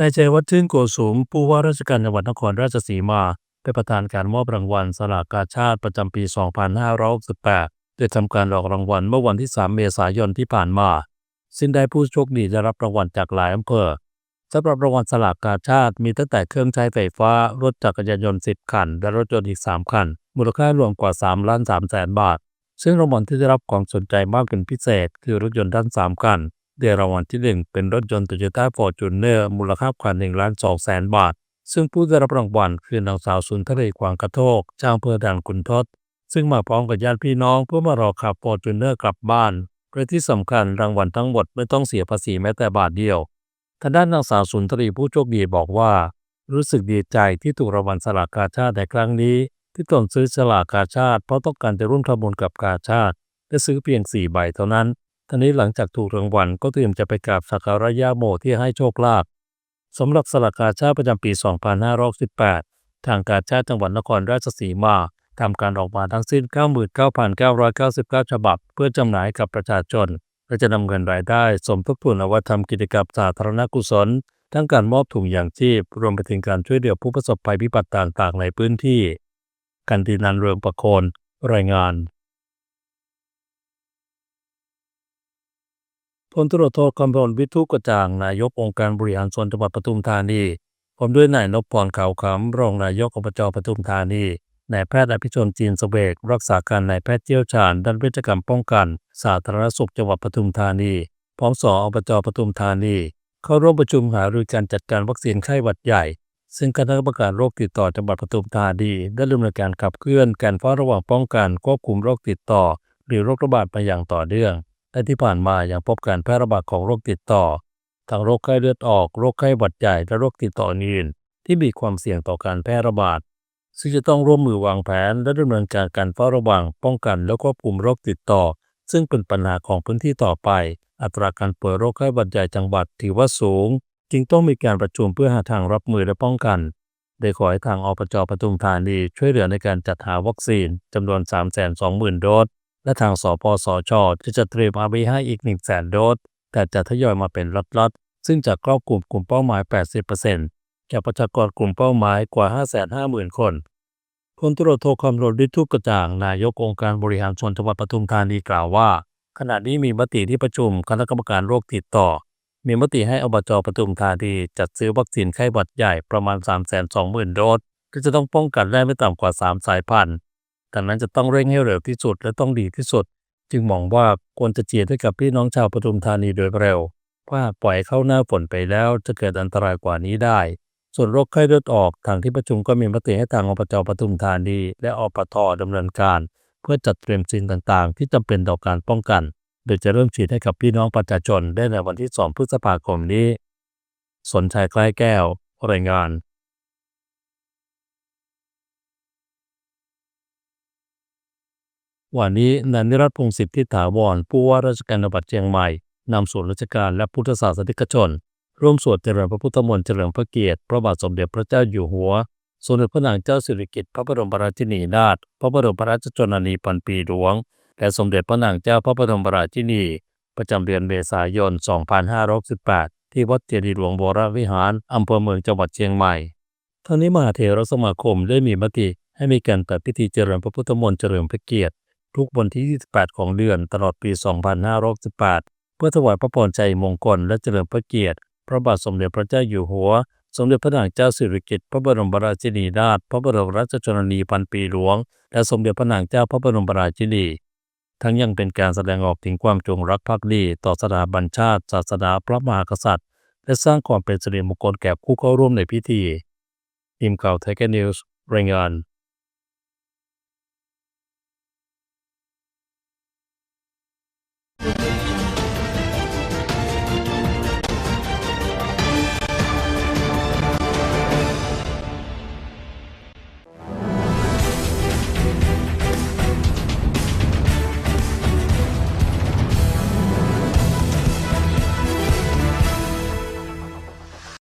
นายชัยวัฒน์ชื่นโกสุมผู้ว่าราชการจังหวัดนครราชสีมา เป็นประธานการมอบรางวัลสลากกาชาติประจำปี 2568โดยทำการออกรางวัลเมื่อวันที่ 3 เมษายนที่ผ่านมาซึ่งได้ผู้โชคดีได้รับรางวัลจากหลายอำเภอสำหรับรางวัลสลากกาชาติมีตั้งแต่เครื่องใช้ไฟฟ้า รถจักรยานยนต์ 10 คัน และรถยนต์อีก 3 คัน มูลค่ารวมกว่า 3 ล้าน3แสนบาท ซึ่งรางวัลที่ได้รับความสนใจมากเป็นพิเศษ คือรถยนต์ด้าน 3 คัน เดือนรางวัลที่ 1 เป็นรถยนต์ Toyota Fortuner มูลค่ากว่า1ล้าน2แสนบาท ซึ่งผู้ได้รับรางวัลคือนางสาวสุนทรีกวางกระโทกชาวอำเภอด่านขุนทด ซึ่งมาพร้อมกับญาติพี่น้องเพื่อมารอขับ Fortuner กลับบ้านและที่สำคัญรางวัลทั้งหมดไม่ต้องเสียภาษีแม้แต่บาทเดียวทางด้านนางสาวสุนทรีผู้โชคดีบอกว่า รู้สึกดีใจที่ถูกรางวัลสลากกาชาติในครั้งนี้ ที่ตนซื้อสลากกาชาติเพราะต้องการจะร่วมทำบุญกับกาชาติและซื้อเพียง4ใบเท่านั้น ท่านี้หลังจากถูกรางวัลก็เตรียมจะไปกราบสักการะย่าโมที่ให้โชคลาภสำหรับสลากกาชาติประจำปี 2518 ทางการชาติจังหวัดนครราชสีมาทำการออกมาทั้งสิ้น 99,999 ฉบับ เพื่อจำหน่ายกับประชาชนและจะนำเงินรายได้ สมทบทุนเอาไว้ทำกิจกรรมสาธารณกุศล ทั้งการมอบถุงยางชีพ รวมไปถึงการช่วยเหลือผู้ประสบภัยพิบัติต่างๆ ในพื้นที่ กันตินันเรืองประโคน รายงาน พลตรวจโทกำพลวิทุกระจ่าง นายกองค์การบริหารส่วนจังหวัดปทุมธานีพร้อมด้วยนายนพพรขาวขำรองนายกอบจปทุมธานีนายแพทย์อภิชนจีนสเบกรักษาการนายแพทย์เชี่ยวชาญด้านเวชกรรมป้องกัน สาธารณสุขจังหวัดปทุมธานีพร้อมสออบจปทุมธานี เข้าร่วมประชุมหารือการจัดการวัคซีนไข้หวัดใหญ่ ซึ่งคณะกรรมการโรคติดต่อจังหวัดปทุมธานีได้ดำเนินการขับเคลื่อนการเฝ้าระวังป้องกันควบคุมโรคติดต่อ หรือโรคระบาดมาอย่างต่อเนื่อง และที่ผ่านมายังพบการแพร่ระบาดของโรคติดต่อทั้งโรคไข้เลือดออกโรคไข้หวัดใหญ่และโรคติดต่ออื่นที่มีความเสี่ยงต่อการแพร่ระบาด ซึ่งจะต้องร่วมมือวางแผนและดำเนินการการเฝ้าระวัง ป้องกันและควบคุมโรคติดต่อ ซึ่งเป็นปัญหาของพื้นที่ต่อไป อัตราการป่วยโรคไข้หวัดใหญ่จังหวัดถือว่าสูง จึงต้องมีการประชุมเพื่อหาทางรับมือและป้องกันโดยขอให้ทางอปจปทุมธานีช่วยเหลือในการจัดหาวัคซีนจำนวน 320,000 โดส และทางสปสชจะจัดเตรียมอาไว้ให้อีก 1 0 0 0 0แสนโดส แต่จะทยอยมาเป็นล็อตๆ ซึ่งจะครอบคลุมกลุ่มเป้าหมาย 80%จากประชากรกลุ่มเป้าหมายกว่า 550,000 คนพลตรวจโทคำรณฤทธิ์ทุกกระจ่างนายกองค์การบริหารส่วนจังหวัดปทุมธานีกล่าวว่า ขณะนี้มีมติที่ประชุมคณะกรรมการโรคติดต่อ มีมติให้อบจปทุมธานีจัดซื้อวัคซีนไข้หวัดใหญ่ประมาณ 320,000 โดสที่จะต้องป้องกันได้ไม่ต่ำกว่า 3 สายพันธุ์ ดังนั้นจะต้องเร่งให้เร็วที่สุดและต้องดีที่สุด จึงมองว่าควรจะเจียดให้กับพี่น้องชาวปทุมธานีโดยเร็ว ว่าปล่อยเข้าหน้าฝนไปแล้วจะเกิดอันตรายกว่านี้ได้ ส่วนโรคไข้เลือดออกทางที่ประชุมก็มีมติให้ทางอบจปทุมธานี และอปทดำเนินการ เพื่อจัดเตรียมสิ่งต่างๆ ที่จำเป็นต่อการป้องกัน โดยจะเริ่มฉีดให้กับพี่น้องประชาชนได้ในวันที่ 2 พฤษภาคมนี้ สนชัยใกล้แก้วรายงาน วันนี้นายนิรัตพงศิษฐ์ทิถาวรผู้ว่าราชการจังหวัดเชียงใหม่นำส่วนราชการและพุทธศาสนิกชน ร่วมสวดเจริญพระพุทธมนต์เจริญพระเกียรติพระบาทสมเด็จพระเจ้าอยู่หัว สมเด็จพระนางเจ้าสิริกิติ์พระบรมราชินีนาถพระบรมราชชนนีพันปีหลวง และสมเด็จพระนางเจ้าพระบรมราชินี ประจำเดือนเมษายน 2518 ที่วัดเจดีย์หลวงบวรวิหารอำเภอเมืองจังหวัดเชียงใหม่ทั้งนี้มหาเถรสมาคมได้มีมติให้มีการจัดพิธีเจริญพระพุทธมนต์เจริญพระเกียรติ ทุกวันที่ 28 ของเดือนตลอดปี 2568 เพื่อถวายพระพรใจมงคลและเจริญพระเกียรติ พระบาทสมเด็จพระเจ้าอยู่หัว สมเด็จพระนางเจ้าสิริกิติ์พระบรมราชินีนาถพระบรมราชชนนีพันปีหลวง และสมเด็จพระนางเจ้าพระบรมราชินี ทั้งยังเป็นการแสดงออกถึงความจงรักภักดีต่อสถาบันชาติศาสนาพระมหากษัตริย์ และสร้างความเป็นสิริมงคลแก่ผู้เข้าร่วมในพิธีทีมข่าวไทยแกนิวส์รายงาน